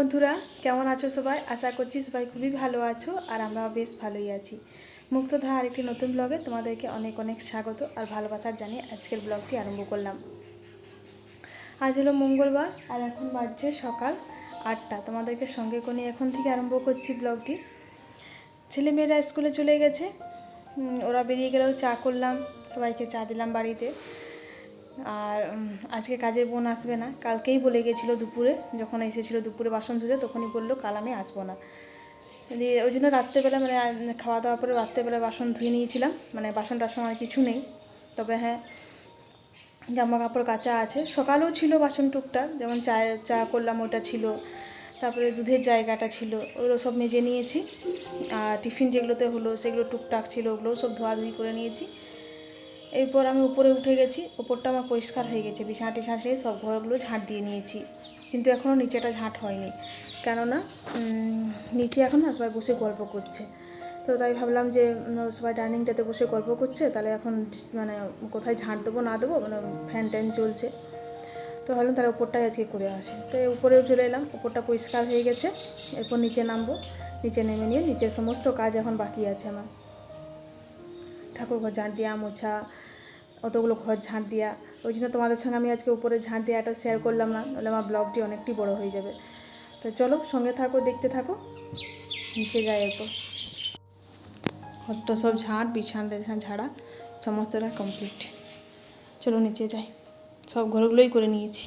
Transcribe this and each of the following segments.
বন্ধুরা, কেমন আছো সবাই? আশা করছি সবাই খুবই ভালো আছো আর আমরা বেশ ভালোই আছি। মুক্তধারা আরেকটি নতুন ব্লগে তোমাদেরকে অনেক অনেক স্বাগত আর ভালোবাসার জানিয়ে আজকের ব্লগটি আরম্ভ করলাম। আজ হলো মঙ্গলবার আর এখন বাজছে সকাল আটটা। তোমাদেরকে সঙ্গে করে এখন থেকে আরম্ভ করছি ব্লগটি ছেলেমেয়েরা স্কুলে চলে গেছে ওরা বেরিয়ে গেলেও চা করলাম, সবাইকে চা দিলাম বাড়িতে। আর আজকে কাজের বোন আসবে না। কালকেই বলে গেছিল দুপুরে, যখন এসেছিল দুপুরে বাসন ধুতে, তখনই বলল কাল আমি আসব না। দিয়ে ওই জন্য রাত্রেবেলা মানে খাওয়া দাওয়া করে রাত্রেবেলা বাসন ধুয়ে নিয়েছিলাম। মানে বাসন টাসন আর কিছু নেই। তবে হ্যাঁ জামা কাপড় কাচা আছে। সকালেও ছিল বাসন টুকটাক, যেমন চা চা করলাম ওটা ছিল। তারপরে দুধের জায়গাটা ছিল, ওগুলো সব মেজে নিয়েছি। আর টিফিন যেগুলোতে হলো, সেগুলো টুকটাক ছিল, ওগুলোও সব ধোয়াধুয়ি করে নিয়েছি। এরপর আমি উপরে উঠে গেছি, ওপরটা আমার পরিষ্কার হয়ে গেছে বিছানা টিছানা সব ঘরগুলো ঝাঁট দিয়ে নিয়েছি, কিন্তু এখনও নিচেটা ঝাঁট হয়নি। কেননা নিচে এখন না সবাই বসে গল্প করছে। তো তাই ভাবলাম যে সবাই ডাইনিংটাতে বসে গল্প করছে, তাহলে এখন মানে কোথায় ঝাঁট দেবো, না দেবো মানে ফ্যান ট্যান চলছে। তো ভাবলাম তাহলে উপরটাই আজকে করে আসি। তো উপরেও চলে এলাম, উপরটা পরিষ্কার হয়ে গেছে, এরপর নিচে নামবো, নিচে নেমে নিয়ে নিচের সমস্ত কাজ এখন বাকি আছে আমার। ঠাকুর ঘর ঝাঁট দেওয়া মোছা, অতগুলো ঘর ঝাঁট দেওয়া ওই জন্য তোমাদের সঙ্গে আমি আজকে উপরে ঝাঁট দেওয়াটা শেয়ার করলাম না নাহলে আমার ব্লগটি অনেকটি বড় হয়ে যাবে। তো চলো সঙ্গে থাকো, দেখতে থাকো, নিচে যাই এরপর। ঘরটা সব ঝাঁট, বিছান টিছানা ঝাড়া, সমস্তটা কমপ্লিট চলো নিচে যাই, সব ঘরগুলোই করে নিয়েছি।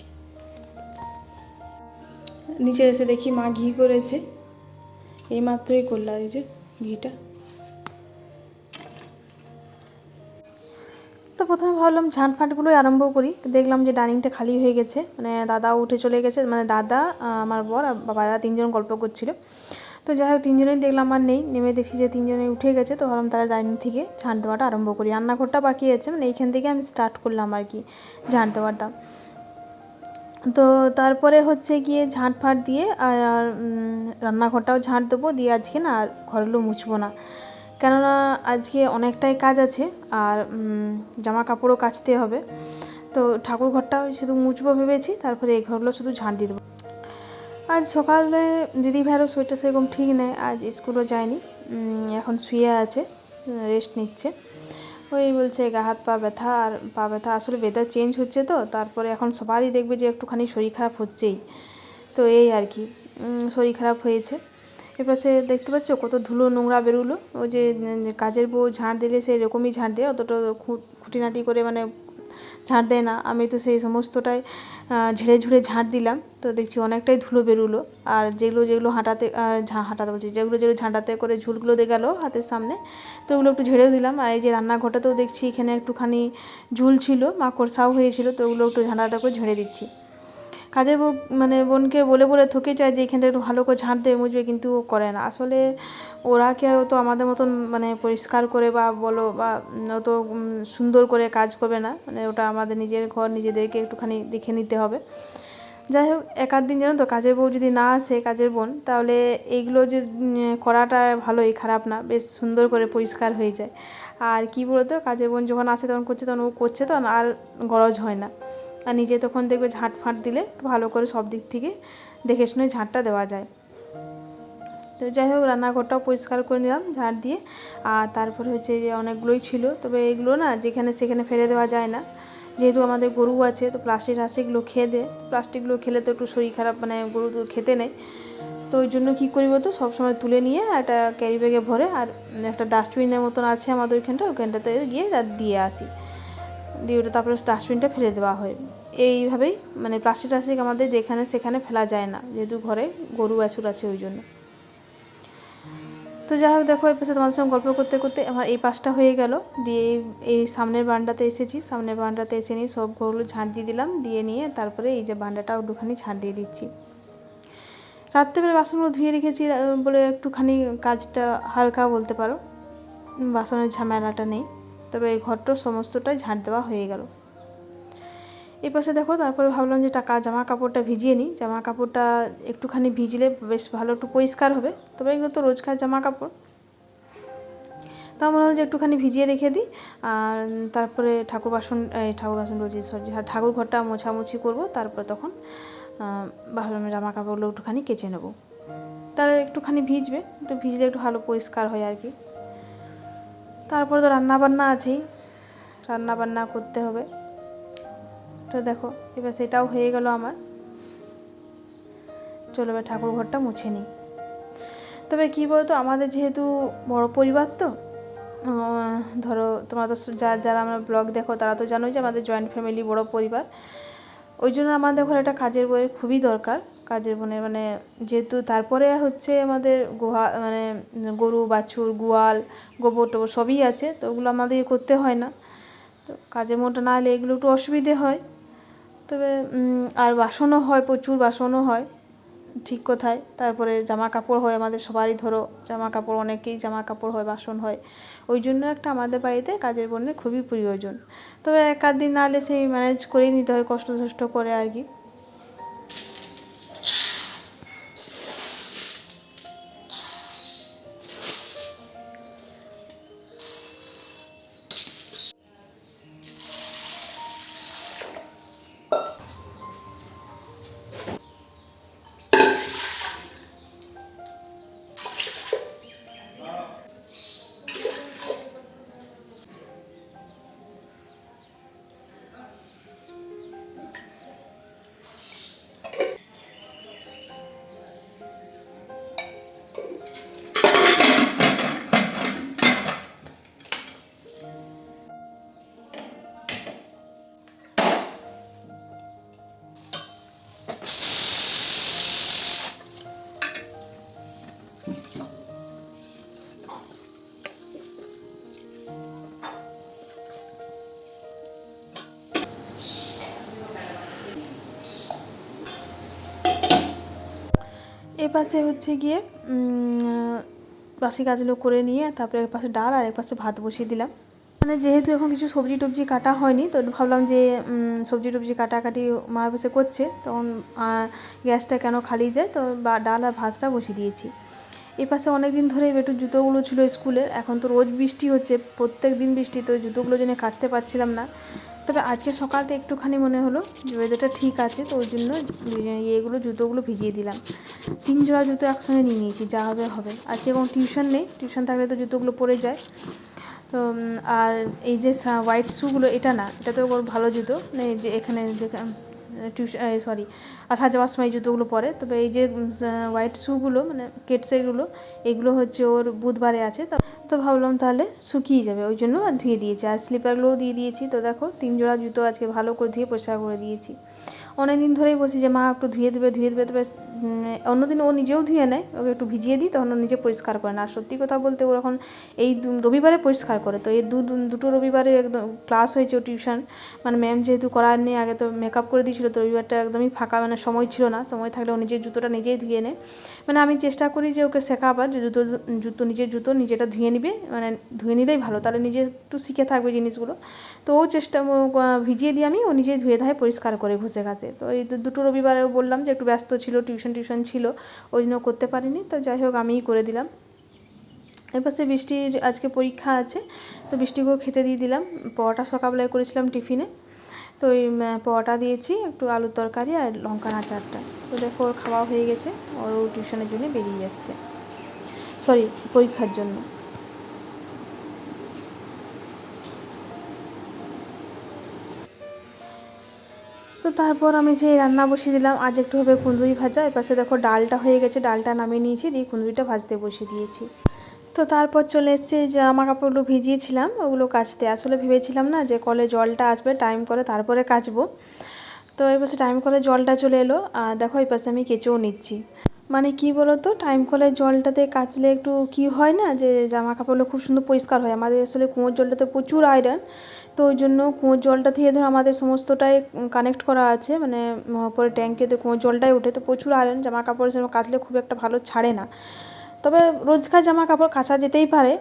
নিচে এসে দেখি মা ঘি করেছে, এইমাত্রই করলাম এই যে ঘিটা। প্রথমে ভাবলাম ঝাঁট ফাঁটগুলোই আরম্ভ করি। দেখলাম যে ডাইনিংটা খালি হয়ে গেছে। মানে দাদা উঠে চলে গেছে। মানে দাদা আমার বর আর বাবারা তিনজন গল্প করছিল। তো যাই হোক তিনজনেই দেখলাম আর নেই। নেমে দেখি যে তিনজনেই উঠে গেছে। তো ভাবলাম তারা ডাইনিং থেকে ঝাঁট দেওয়াটা আরম্ভ করি। রান্নাঘরটা বাকি আছে। মানে এইখান থেকে আমি স্টার্ট করলাম আর কি ঝাঁট দেওয়াটা তো তারপরে হচ্ছে গিয়ে ঝাঁট ফাঁট দিয়ে আর, রান্নাঘরটাও ঝাঁট দেবো। দিয়ে আজকে না আর ঘরগুলো মুছবো না। কেননা আজকে অনেকটাই কাজ আছে আর জামা কাপড়ও কাচতে হবে। তো ঠাকুর ঘরটাও শুধু মুছবো ভেবেছি, তারপরে এই ঘরগুলো শুধু ঝাঁট দিয়ে দেবো। আজ সকালে দিদি ভাইয়েরও শরীরটা সেরকম ঠিক নেই, আজ স্কুলও যায়নি এখন শুয়ে আছে, রেস্ট নিচ্ছে। ওই বলছে গা হাত পা ব্যথা, আর পা ব্যথা আসলে ওয়েদার চেঞ্জ হচ্ছে তো, তারপরে এখন সবারই দেখবে যে একটুখানি শরীর খারাপ হচ্ছেই। তো এই আর কি শরীর খারাপ হয়েছে। এপাশে দেখতে পাচ্ছ কত ধুলো নোংরা বেরোলো। ওই যে কাজের বউ ঝাঁট দিলে সেই রকমই ঝাঁট দেয়, অতটা খুঁটিনাটি করে মানে ঝাঁট দেয় না। আমি তো সেই সমস্তটাই ঝেড়ে ঝুড়ে ঝাঁট দিলাম। তো দেখছি অনেকটাই ধুলো বেরোলো। আর যেগুলো যেগুলো হাঁটাতে হাঁটাতে বলছি, যেগুলো যেগুলো ঝাঁটাতে করে ঝুলগুলো দিয়ে গেলো হাতের সামনে, তো ওগুলো একটু ঝেড়েও দিলাম। আর এই যে রান্নাঘরটাতেও দেখছি এখানে একটুখানি ঝুল ছিল, মাকড়সাও হয়েছিল, তো ওগুলো একটু ঝাঁটাটা করে ঝেড়ে দিচ্ছি। কাজের বউ মানে বোনকে বলে বলে থকে চায় যে এখানটা একটু ভালো করে ঝাঁট দেবে মুছবে কিন্তু ও করে না। আসলে ওরা কি তো আমাদের মতন মানে পরিষ্কার করে বা বলো বা অত সুন্দর করে কাজ করবে না। মানে ওটা আমাদের নিজের ঘর, নিজেদেরকে একটুখানি দেখে নিতে হবে। যাই হোক এক আধ দিন জানো তো, কাজের বউ যদি না আসে, কাজের বোন, তাহলে এইগুলো যে করাটা ভালোই, খারাপ না, বেশ সুন্দর করে পরিষ্কার হয়ে যায়। আর কি বলতো, কাজের বোন যখন আসে, তখন করছে, তখন ও করছে, তখন আর গরজ হয় না। আর নিজে তখন দেখবে ঝাঁট ফাঁট দিলে ভালো করে সব দিক থেকে দেখে শুনে ঝাঁটটা দেওয়া যায়। তো যাই হোক, রান্নাঘরটাও পরিষ্কার করে নিলাম ঝাঁট দিয়ে। আর তারপরে হচ্ছে যে অনেকগুলোই ছিল। তবে এগুলো না যেখানে সেখানে ফেলে দেওয়া যায় না। যেহেতু আমাদের গরু আছে, তো প্লাস্টিক টাস্টিকগুলো খেয়ে দেয় প্লাস্টিকগুলো খেলে তো একটু শরীর খারাপ মানে গরু তো খেতে নেই। তো ওই জন্য কী করি বলতো সবসময় তুলে নিয়ে একটা ক্যারি ব্যাগে ভরে আর একটা ডাস্টবিনের মতন আছে আমাদের ওইখানটা, ওইখানটাতে গিয়ে তার দিয়ে আসি। দিয়ে ওটা তারপরে ডাস্টবিনটা ফেলে দেওয়া হয়। এইভাবেই মানে প্লাস্টিক টাস্টিক আমাদের যেখানে সেখানে ফেলা যায় না, যেহেতু ঘরে গরু, বাছুর আছে ওই জন্য। তো যাই হোক দেখো, এই পাশে তোমাদের সঙ্গে গল্প করতে করতে আমার এই পাশটা হয়ে গেল। দিয়ে এই- সামনের বান্ডাতে এসেছি। সামনের বান্ডাতে এসে নিয়ে সব ঘরগুলো ঝাঁট দিয়ে দিলাম। দিয়ে নিয়ে তারপরে এই যে বারান্দাটাও একটুখানি ঝাঁট দিয়ে দিচ্ছি। রাত্রেবেলা বাসনগুলো ধুয়ে রেখেছি বলে একটুখানি কাজটা হালকা বলতে পারো। বাসনের ঝামেলাটা নেই। তবে এই ঘরটা সমস্তটাই ঝাঁট দেওয়া হয়ে গেল। এই পাশে দেখো, তারপরে ভাবলাম যে টাকা জামা কাপড়টা ভিজিয়ে নিই। জামা কাপড়টা একটুখানি ভিজলে বেশ ভালো, একটু পরিষ্কার হবে। তবে এগুলো তো রোজকার জামা কাপড় তা মনে হলো যে একটুখানি ভিজিয়ে রেখে দিই। আর তারপরে ঠাকুর বাসন, এই ঠাকুর বাসন রয়েছে সরি ঠাকুর ঘরটা মোছামুছি করব। তারপরে তখন ভাবলাম জামা কাপড়গুলো একটুখানি কেচে নেব। তাহলে একটুখানি ভিজবে। একটু ভিজলে একটু ভালো পরিষ্কার হয় আর কি। তারপরে তো রান্না বান্না আছেই। রান্না বান্না করতে হবে। তো দেখো, এবার সেটাও হয়ে গেল আমার। চলো এবার ঠাকুর ঘরটা মুছে নিই। তবে কী বলতো, আমাদের যেহেতু বড় পরিবার তো ধরো তোমরা তো যা যারা আমরা ব্লগ দেখো, তারা তো জানোই যে আমাদের জয়েন্ট ফ্যামিলি বড় পরিবার। ওই জন্য আমাদের ঘরে একটা কাজের বইয়ের খুবই দরকার। কাজের বনে মানে যেহেতু তারপরে হচ্ছে আমাদের গোহা মানে গরু, বাছুর, গোয়াল, গোবর টোবর সবই আছে, তো ওগুলো আমাদের ইয়ে করতে হয় না। তো কাজের মনটা না এলে এগুলো একটু অসুবিধে হয়। তবে আর বাসনও হয়, প্রচুর বাসনও হয়, ঠিক কোথায় তারপরে জামা কাপড় হয় আমাদের সবারই, ধরো জামা কাপড় অনেকেই জামা কাপড় হয়, বাসন হয়। ওই জন্য একটা আমাদের বাড়িতে কাজের বোনের খুবই প্রয়োজন। তবে এক আধ দিন না হলে সেই ম্যানেজ করেই নিতে হয়, কষ্ট টষ্ট করে আর কি। পাশে হচ্ছে গিয়ে বাসি কাজগুলো করে নিয়ে তারপরে এক পাশে ডাল আর এক পাশে ভাত বসিয়ে দিলাম। মানে যেহেতু এখন কিছু সবজি টবজি কাটা হয়নি, তো ভাবলাম যে সবজি টবজি কাটাকাটি মা বসে করছে, তখন গ্যাসটা কেন খালি যায়, তো বা, ডাল আর ভাতটা বসিয়ে দিয়েছি। এ পাশে অনেক দিন ধরে একটু জুতোগুলো ছিল স্কুলের, এখন তো রোজ বৃষ্টি হচ্ছে প্রত্যেক দিন বৃষ্টি, তো জুতোগুলো জন্য কাচতে পারছিলাম না। তবে আজকে সকালটা একটুখানি মনে হলো যে ওয়েদারটা ঠিক আছে, তো ওই জন্য ইয়েগুলো, জুতোগুলো ভিজিয়ে দিলাম। তিন জোড়া জুতো একসঙ্গে নিয়ে নিয়েছি, যা হবে হবে। আজকে এবং টিউশন নেই টিউশন থাকলে তো জুতোগুলো পরে যায়। তো আর এই যে হোয়াইট শ্যুগুলো এটা না এটা তো ভালো জুতো। মানে যে এখানে যে টিউশন সরি আসা যাওয়ার সময় জুতোগুলো পরে। তবে এই যে হোয়াইট শুগুলো মানে কেটসেরগুলো এগুলো হচ্ছে ওর বুধবারে আছে। তো তো ভাবলাম তাহলে শুকিয়ে যাবে, ওই জন্য আর ধুয়ে দিয়েছি। আর স্লিপারগুলোও দিয়ে দিয়েছি। তো দেখো, তিন জোড়া জুতো আজকে ভালো করে ধুয়ে পরিষ্কার করে দিয়েছি। অনেক দিন ধরেই বলছি যে, মা, একটু ধুয়ে দেবে ধুয়ে দেবে। তবে অন্যদিন ও নিজেও ধুয়ে নেয়, ওকে একটু ভিজিয়ে দিই, তখন ও নিজে পরিষ্কার করে না আর সত্যি কথা বলতে, ও এখন এই রবিবারে পরিষ্কার করে। তো এই দু দুটো রবিবারে একদম ক্লাস হয়েছে ও টিউশন। মানে ম্যাম যেহেতু করার নেই, আগে তো মেকআপ করে দিয়েছিলো, তো রবিবারটা একদমই ফাঁকা মানে সময় ছিল না। সময় থাকলে ও নিজের জুতোটা নিজেই ধুয়ে নেয়। মানে আমি চেষ্টা করি যে, ওকে শেখাবার, যে জুতো জুতো, নিজের জুতো নিজেটা ধুয়ে নিবে। মানে ধুয়ে নিলেই ভালো, তাহলে নিজে একটু শিখে থাকবে জিনিসগুলো। তো ও চেষ্টা ভিজিয়ে দিয়ে আমি ও নিজে ধুয়ে ধায় পরিষ্কার করে ঘষে ঘাসে তো এই দুটো রবিবারেও বললাম যে একটু ব্যস্ত ছিল, টিউশন টিউশন ছিল, ওই জন্য করতে পারিনি। তো যাই হোক, আমিই করে দিলাম। এপাশে বৃষ্টির আজকে পরীক্ষা আছে, তো বৃষ্টিকেও খেতে দিয়ে দিলাম। পরোটা সকালবেলায় করেছিলাম টিফিনে। তো ওই পরোটা দিয়েছি, একটু আলুর তরকারি আর লঙ্কার আচারটা। তো দেখো, ওর খাওয়া হয়ে গেছে ওর টিউশনের জন্য বেরিয়ে যাচ্ছে। সরি, পরীক্ষার জন্য। তো তারপর আমি সেই রান্না বসিয়ে দিলাম, আজ একটু হবে কুঁদুরি ভাজা। এপাশে দেখো ডালটা হয়ে গেছে, ডালটা নামিয়ে নিয়েছি, দিয়ে কুঁদুরিটা ভাজতে বসিয়ে দিয়েছি। তো তারপর চলে এসেছে জামা কাপড়গুলো ভিজিয়েছিলাম, ওগুলো কাচতে। আসলে ভেবেছিলাম না যে কলে জলটা আসবে টাইম করে তারপরে কাচবো। তো এই পাশে টাইম কলে জলটা চলে এলো, আর দেখো এই পাশে আমি কেচেও নিচ্ছি। মানে কি বলো তো টাইম কলের জলটাতে কাচলে একটু কি হয় না যে জামা কাপড়গুলো খুব সুন্দর পরিষ্কার হয়। আমাদের আসলে কুয়োর জলটাতে প্রচুর আয়রন তো ওই জন্য কুয়োর জলটা থেকে ধরো আমাদের সমস্তটাই কানেক্ট করা আছে। মানে পরে ট্যাঙ্কেতে কুয়োর জলটাই ওঠে। তো প্রচুর আয়রন জামা কাপড় সেরকম কাচলে খুব একটা ভালো ছাড়ে না। তবে রোজকার জামা কাপড় কাচা যেতেই পারে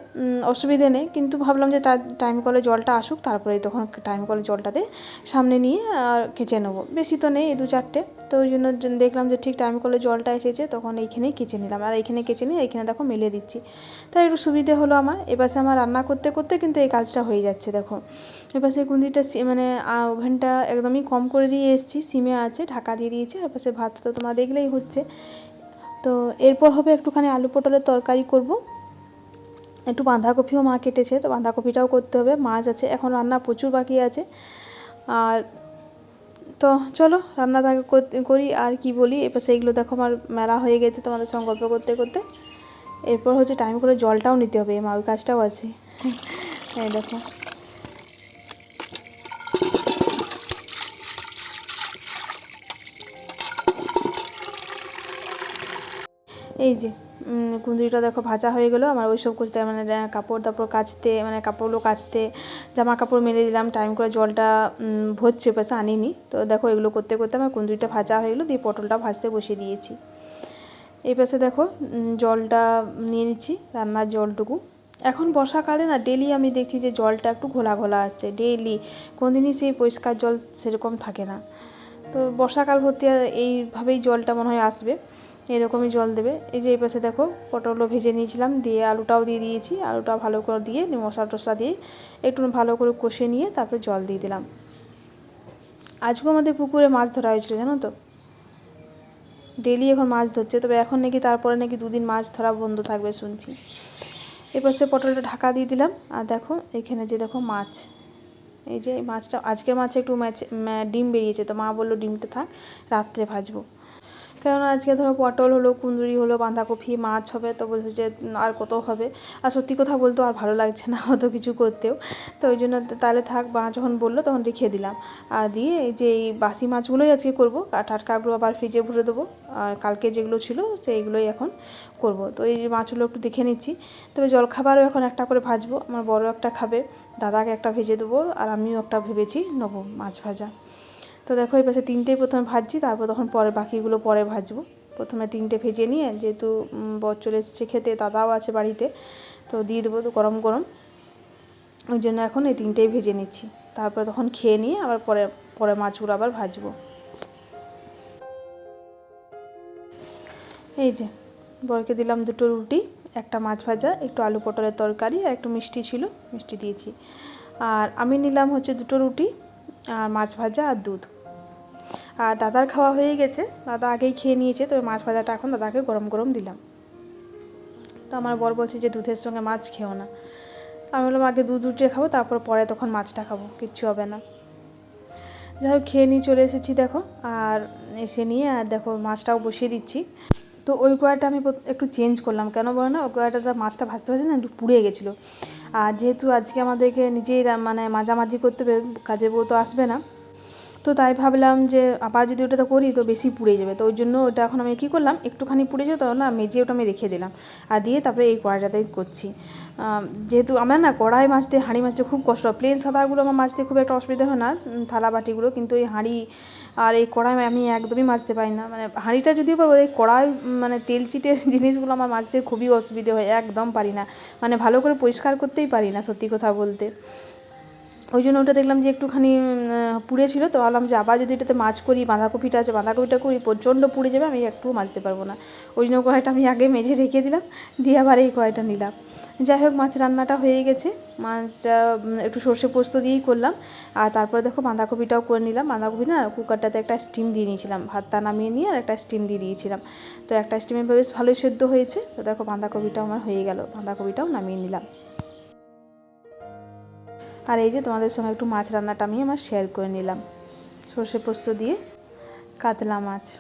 অসুবিধে নেই। কিন্তু ভাবলাম যে টাইম কলে জলটা আসুক তারপরে তখন টাইম কলে জলটাতে সামনে নিয়ে আর কেচে নেব। বেশি তো নেই দু চারটে। তো ওই জন্য দেখলাম যে ঠিক টাইম কলে জলটা এসেছে, তখন এইখানেই কেচে নিলাম। আর এইখানে কেচে নিয়ে এইখানে দেখো মেলে দিচ্ছি। তাই একটু সুবিধে হলো আমার। এপাশে আমার রান্না করতে করতে কিন্তু এই কাজটা হয়ে যাচ্ছে, দেখো। এপাশে কুন্দিটা মানে ওভেনটা একদমই কম করে দিয়ে এসেছি। সিমে আছে, ঢাকা দিয়ে দিয়েছি। আর পাশে ভাত তো তোমরা দেখলেই হচ্ছে। তো এরপর হবে একটুখানি আলু পটলের তরকারি করব। একটু বাঁধাকপিও মা কেটেছে, তো বাঁধাকপিটাও করতে হবে। মাছ আছে, এখন রান্না প্রচুর বাকি আছে। আর তো চলো, রান্না তাকে করি আর কি বলি? এবার সেইগুলো দেখো আমার মেলা হয়ে গেছে তোমাদের সঙ্গে গল্প করতে করতে। এরপর হচ্ছে টাইম করে জলটাও নিতে হবে মা ওই কাজটাও আছে। এই দেখো। এই যে কুঁদরিটা দেখো ভাজা হয়ে গেলো। আমার ওইসব করতে মানে কাপড় তাপড় কাচতে মানে কাপড়গুলো কাচতে, জামা কাপড় মেলে দিলাম টাইম করে জলটা ভরছে পাশে আনিনি। তো দেখো এগুলো করতে করতে আমার কুঁদরিটা ভাজা হয়ে গেলো, দিয়ে পটলটা ভাজতে বসিয়ে দিয়েছি। এই পাশে দেখো জলটা নিয়ে নিচ্ছি, রান্নার জলটুকু। এখন বর্ষাকালে না ডেলি আমি দেখছি যে জলটা একটু ঘোলা ঘোলা আসছে ডেইলি কোনদিনই সেই পরিষ্কার জল সেরকম থাকে না। তো বর্ষাকাল আর এইভাবেই জলটা মনে হয় আসবে। এরকমই জল দেবে। এই যে এই পাশে দেখো, পটলও ভেজে নিয়েছিলাম, দিয়ে আলুটাও দিয়ে দিয়েছি। আলুটা ভালো করে দিয়ে, মশলা টশলা দিয়ে একটু ভালো করে কষে নিয়ে তারপরে জল দিয়ে দিলাম। আজকেও আমাদের পুকুরে মাছ ধরা হয়েছিল, জানো তো? ডেলি এখন মাছ ধরছে, তবে এখন নাকি তারপরে নাকি দুদিন মাছ ধরা বন্ধ থাকবে শুনছি। সে পটলটা ঢাকা দিয়ে দিলাম, আর দেখো, এখানে যে দেখো মাছ। এই যে মাছটা, আজকের মাছে একটু ম্যাচ ডিম বেরিয়েছে, তো মা বলল ডিমটা থাক, রাত্রে ভাজবো। কেননা আজকে ধরো পটল হলো, কুঁদরি হলো, বাঁধাকপি, মাছ হবে, তো বলছে যে আর কত হবে? আর সত্যি কথা বলতে আর ভালো লাগছে না অত কিছু করতেও। তো ওই জন্য তাহলে থাক, মা যখন বলল তখন রেখে দিলাম। আর দিয়ে এই যে এই বাসি মাছগুলোই আজকে করব, আর টাটকাগুলো আবার ফ্রিজে ভরে দেবো। আর কালকে যেগুলো ছিল সেইগুলোই এখন করব। তো এই মাছগুলো একটু দেখে নিচ্ছি। তবে জলখাবারও এখন একটা করে ভাজবো। আমার বড় একটা খাবে, দাদাকে একটা ভেজে দেবো, আর আমিও একটা ভেবেছি নেব মাছ ভাজা। তো দেখো, এই পাশে তিনটেই প্রথমে ভাজছি, তারপর তখন পরে বাকিগুলো পরে ভাজবো। প্রথমে তিনটে ভেজে নিয়ে, যেহেতু বর চলে এসেছে খেতে, দাদাও আছে বাড়িতে, তো দিয়ে দেবো তো গরম গরম। ওই জন্য এখন এই তিনটেই ভেজে নিচ্ছি। তারপরে তখন খেয়ে নিয়ে আবার পরে পরে মাছগুলো আবার ভাজবো। এই যে, বরকে দিলাম দুটো রুটি, একটা মাছ ভাজা, একটু আলু পটলের তরকারি আর একটু মিষ্টি ছিল, মিষ্টি দিয়েছি। আর আমি নিলাম হচ্ছে দুটো রুটি, আর মাছ ভাজা আর দুধ। আর দাদার খাওয়া হয়ে গেছে। দাদা আগেই খেয়ে নিয়েছে তবে মাছ ভাজাটা এখন দাদাকে গরম গরম দিলাম। তো আমার বর বলছে যে দুধের সঙ্গে মাছ খেও না। আমি বললাম, আগে দুধ রুটি খাব, তারপর পরে তখন মাছটা খাব, কিচ্ছু হবে না। যাই হোক, খেয়ে নিয়ে চলে এসেছি দেখো, আর এসে নিয়ে, আর দেখো মাছটাও বসিয়ে দিচ্ছি। তো ওই কড়াইটা আমি একটু চেঞ্জ করলাম, কেন বলো না? ওই কড়াইটাতে মাছটা ভাজতে ভাজতে না একটু পুড়ে গেছিল। আর যেহেতু আজকে আমাদেরকে নিজেই মানে মাঝামাঝি করতে হবে, কাজে বউ তো আসবে না। তো তাই ভাবলাম যে আবার যদি ওটাতে করি তো বেশি পুড়ে যাবে। তো ওই জন্য ওটা এখন আমি কী করলাম, একটুখানি পুড়ে যাবে যেত না, মেজে ওটা আমি রেখে দিলাম আর দিয়ে তারপরে এই কড়াইটাতে করছি। যেহেতু আমার না কড়াই মাছতে, হাঁড়ি মাছতে খুব কষ্ট প্লেন সাদাগুলো আমার মাছতে খুব একটা অসুবিধা হয় না থালা বাটিগুলো, কিন্তু এই হাঁড়ি আর এই কড়াই আমি একদমই মাজতে পারি না। মানে হাঁড়িটা যদিও পারব এই কড়াই মানে তেল চিটের জিনিসগুলো আমার মাজতে খুবই অসুবিধে হয়, একদম পারি না। মানে ভালো করে পরিষ্কার করতেই পারি না, সত্যি কথা বলতে। ওই জন্য ওটা দেখলাম যে একটুখানি পুড়ে ছিল। তো ভাবলাম যে আবার যদি এটাতে মাছ করি, বাঁধাকপিটা আছে, বাঁধাকপিটা করি, প্রচণ্ড পুড়ে যাবে, আমি একটুও মাজতে পারব না। ওই জন্য কড়াইটা আমি আগে মেজে রেখে দিলাম, দিয়ে আবার এই কড়াইটা নিলাম। যাই হোক, মাছ রান্নাটা হয়ে গেছে। মাছটা একটু সর্ষে পোস্ত দিয়েই করলাম। আর তারপরে দেখো বাঁধাকপিটাও করে নিলাম। বাঁধাকপি না, কুকারটাতে একটা স্টিম দিয়ে নিয়েছিলাম। ভাতটা নামিয়ে নিয়ে আর একটা স্টিম দিয়ে দিয়েছিলাম। তো একটা স্টিমে বেশ ভালোই সেদ্ধ হয়েছে। তো দেখো বাঁধাকপিটাও আমার হয়ে গেল। বাঁধাকপিটাও নামিয়ে নিলাম। আর এই যে তোমাদের সঙ্গে একটু মাছ রান্নাটা আমি আমার শেয়ার করে নিলাম। সর্ষে পোস্ত দিয়ে কাতলা মাছ।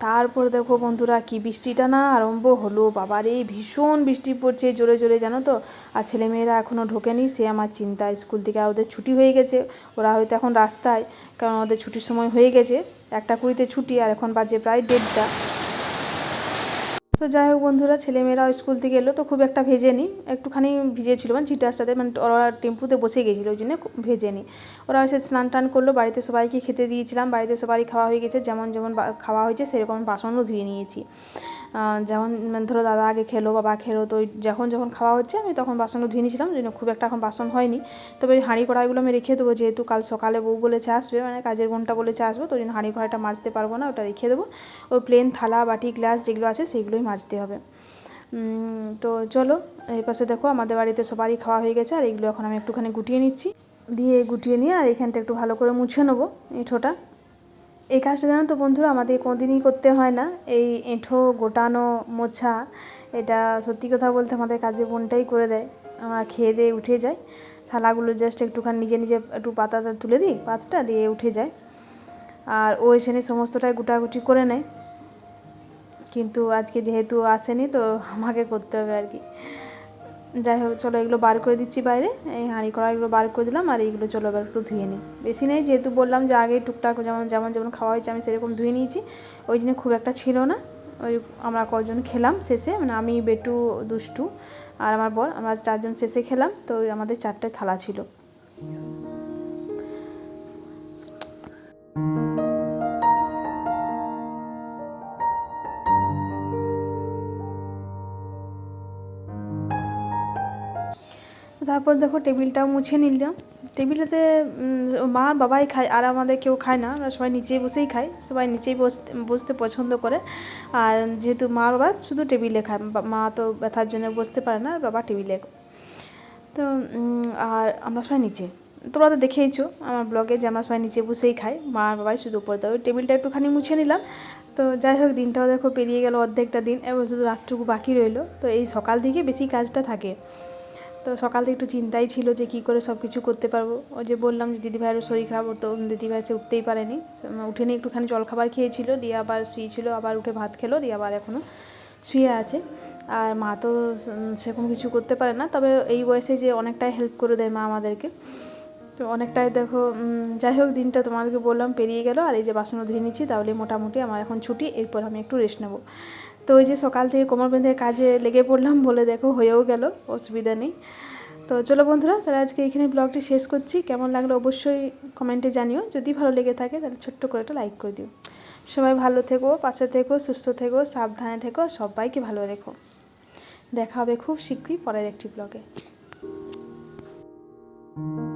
তারপর দেখো বন্ধুরা কি বৃষ্টিটা না আরম্ভ হলো। বাবার এই ভীষণ বৃষ্টি পড়ছে জোরে জোরে, জানো তো? আর ছেলেমেয়েরা এখনও ঢোকেনি, সে আমার চিন্তা, স্কুল থেকে ওদের ছুটি হয়ে গেছে। ওরা হয়তো এখন রাস্তায়, কারণ ওদের ছুটির সময় হয়ে গেছে। একটা কুড়িতে ছুটি, আর এখন বাজে প্রায় দেড়টা। তো যাই হোক বন্ধুরা ছেলেমেয়েরাও স্কুল থেকে এলো তো খুব একটা ভেজে নিই একটুখানি ভিজেছিল মানে চিটাসটাতে মানে ওরা টেম্পুতে বসে গেছিল, ওই জন্য ভেজে নিই ওরা এসে স্নান টান করল, বাড়িতে সবাইকে খেতে দিয়েছিলাম, বাড়িতে সবারই খাওয়া হয়ে গেছে, যেমন যেমন খাওয়া হয়েছে, সেরকম বাসনও ধুয়ে নিয়েছি। যেমন মানে ধরো দাদা আগে খেলো, বাবা খেলো, তো যখন যখন খাওয়া হচ্ছে, আমি তখন বাসনগুলো ধুয়ে নিয়েছিলাম জন্য খুব একটা এখন বাসন হয়নি। তবে ওই হাঁড়ি কড়াইগুলো আমি রেখে দেবো, যেহেতু কাল সকালে বউ বলেছে আসবে মানে কাজের বোনটা বলেছে আসব, তো ওই জন্য হাঁড়ি কড়াইটা মাজতে পারব না, ওটা রেখে দেবো। ওই প্লেন থালা, বাটি গ্লাস যেগুলো আছে, সেগুলোই মাজতে হবে। তো চলো, এই পাশে দেখো, আমাদের বাড়িতে সবারই খাওয়া হয়ে গেছে, আর এগুলো এখন আমি একটুখানি গুটিয়ে নিচ্ছি। দিয়ে গুটিয়ে নিয়ে, আর এখানটা একটু ভালো করে মুছে নেব এঁঠোটা এই কাজটা জানো তো বন্ধুরা, আমাদের কোনোদিনই করতে হয় না। এই এঁঠো, গোটানো, মোছা, এটা সত্যি কথা বলতে আমাদের কাজে বোনটাই করে দেয়। আমরা খেয়ে দিয়ে উঠে যাই। থালাগুলো জাস্ট একটুখানি নিজে নিজে একটু পাতাটা তুলে দিই, পাতটা দিয়ে উঠে যায়। আর ও এসে সমস্তটাই গুটাগুটি করে নেয়। কিন্তু আজকে যেহেতু আসেনি, তো আমাকে করতে হবে আর কি। যাই হোক, চলো এগুলো বার করে দিচ্ছি বাইরে। এই হাঁড়ি কড়া এগুলো বার করে দিলাম আর এইগুলো চলো এবার একটু ধুয়ে নিই। বেশি নেই, যেহেতু বললাম যে আগে টুকটাক যেমন যেমন যেমন খাওয়া হয়েছে, আমি সেরকম ধুয়ে নিয়েছি। ওই জন্য খুব একটা ছিল না। ওই আমরা কজন খেলাম শেষে মানে আমি, বেটু, দুষ্টু আর আমার বর। আমরা চারজন শেষে খেলাম, তো আমাদের চারটে থালা ছিল। তারপর দেখো টেবিলটাও মুছে নিলাম। টেবিলেতে মা বাবাই খায়, আর আমাদের কেউ খায় না। আমরা সবাই নিচেই বসেই খাই, সবাই নিচেই বসতে পছন্দ করে। আর যেহেতু মা বাবা শুধু টেবিলে খায় মা তো ব্যথার জন্য বসতে পারে না বাবা টেবিলে। তো আর আমরা সবাই নিচে। তোমরা তো দেখেইছো আমার ব্লগে যে আমরা সবাই নিচে বসেই খাই, মা বাবাই শুধু উপরে। ওই টেবিলটা একটুখানি মুছে নিলাম। তো যাই হোক, দিনটাও দেখো পেরিয়ে গেল অর্ধেকটা দিন, এবার শুধু রাতটুকু বাকি রইল। তো এই সকাল থেকে বেশি কাজটা থাকে। তো সকাল থেকে একটু চিন্তাই ছিল যে কী করে সব কিছু করতে পারব। ওই যে বললাম যে দিদিভাইয়েরও শরীর খারাপ হতো দিদিভাই সে উঠতেই পারেনি। উঠে নিয়ে একটুখানি জলখাবার খেয়েছিল, দিয়ে আবার শুয়েছিল আবার উঠে ভাত খেলো, দিয়ে আবার এখনও শুয়ে আছে। আর মা তো সেরকম কিছু করতে পারে না, তবে এই বয়সে যে অনেকটাই হেল্প করে দেয় মা আমাদেরকে। তো অনেকটাই দেখো যাই হোক দিনটা তোমাদেরকে বললাম, পেরিয়ে গেল, আর এই যে বাসনও ধুয়ে নিচ্ছি, তাহলে মোটামুটি আমার এখন ছুটি, এরপর আমি একটু রেস্ট নেব। তো ওই যে সকাল থেকে কোমর বেঁধে কাজে লেগে পড়লাম বলে দেখো হয়েও গেল, অসুবিধা নেই। তো চলো বন্ধুরা, তাহলে আজকে এখানে ব্লগটি শেষ করছি। কেমন লাগল অবশ্যই কমেন্টে জানিও। যদি ভালো লেগে থাকে তাহলে ছোট্ট করে একটা লাইক করে দিও। সবাই ভালো থেকো, পাশে থেকো, সুস্থ থেকো, সাবধানে থেকো, সবাইকে ভালো রেখো। দেখা হবে খুব শীঘ্রই পরের একটি ব্লগে।